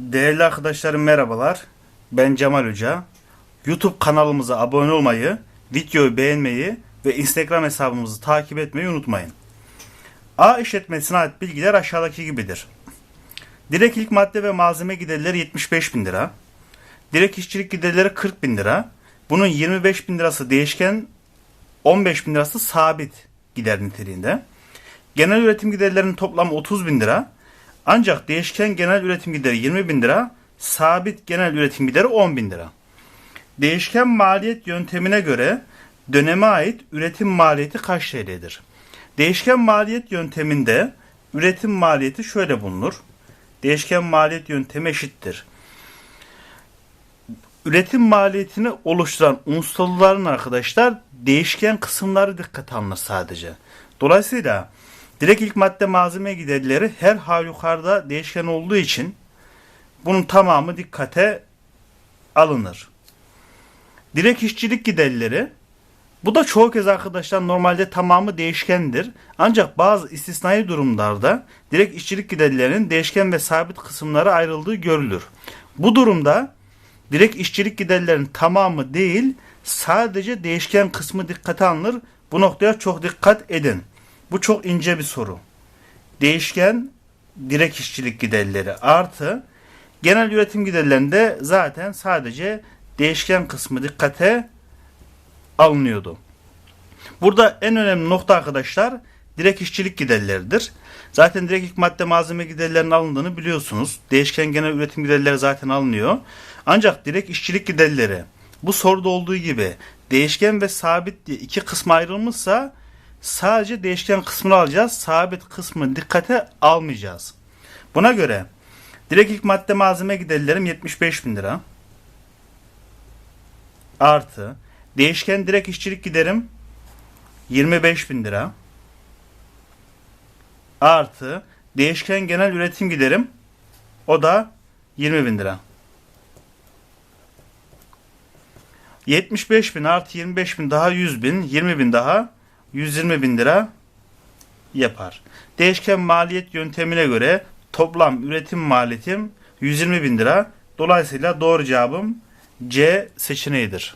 Değerli arkadaşlarım merhabalar. Ben Cemal Hoca. YouTube kanalımıza abone olmayı, videoyu beğenmeyi ve Instagram hesabımızı takip etmeyi unutmayın. A işletmesine ait bilgiler aşağıdaki gibidir. Direkt ilk madde ve malzeme giderleri 75 bin lira. Direkt işçilik giderleri 40 bin lira. Bunun 25 bin lirası değişken, 15 bin lirası sabit gider niteliğinde. Genel üretim giderlerinin toplamı 30 bin lira. Ancak değişken genel üretim gideri 20 bin lira, sabit genel üretim gideri 10 bin lira. Değişken maliyet yöntemine göre döneme ait üretim maliyeti kaç TL'dir? Değişken maliyet yönteminde üretim maliyeti şöyle bulunur. Değişken maliyet yöntemi eşittir. Üretim maliyetini oluşturan unsurların arkadaşlar değişken kısımları dikkate alınır sadece. Dolayısıyla direkt ilk madde malzeme giderleri her halükarda değişken olduğu için bunun tamamı dikkate alınır. Direkt işçilik giderleri bu da çoğu kez arkadaşlar normalde tamamı değişkendir. Ancak bazı istisnai durumlarda direkt işçilik giderlerinin değişken ve sabit kısımları ayrıldığı görülür. Bu durumda direkt işçilik giderlerinin tamamı değil sadece değişken kısmı dikkate alınır. Bu noktaya çok dikkat edin. Bu çok ince bir soru. Değişken direkt işçilik giderleri artı genel üretim giderlerinde zaten sadece değişken kısmı dikkate alınıyordu. Burada en önemli nokta arkadaşlar direkt işçilik giderleridir. Zaten direkt ilk madde malzeme giderlerinin alındığını biliyorsunuz. Değişken genel üretim giderleri zaten alınıyor. Ancak direkt işçilik giderleri bu soruda olduğu gibi değişken ve sabit diye iki kısma ayrılmışsa sadece değişken kısmını alacağız. Sabit kısmı dikkate almayacağız. Buna göre direkt ilk madde malzeme giderlerim 75 bin lira. Artı değişken direkt işçilik giderim 25 bin lira. Artı değişken genel üretim giderim o da 20 bin lira. 75 bin artı 25 bin daha 100 bin 20 bin daha 120 bin lira yapar. Değişken maliyet yöntemine göre toplam üretim maliyetim 120 bin lira. Dolayısıyla doğru cevabım C seçeneğidir.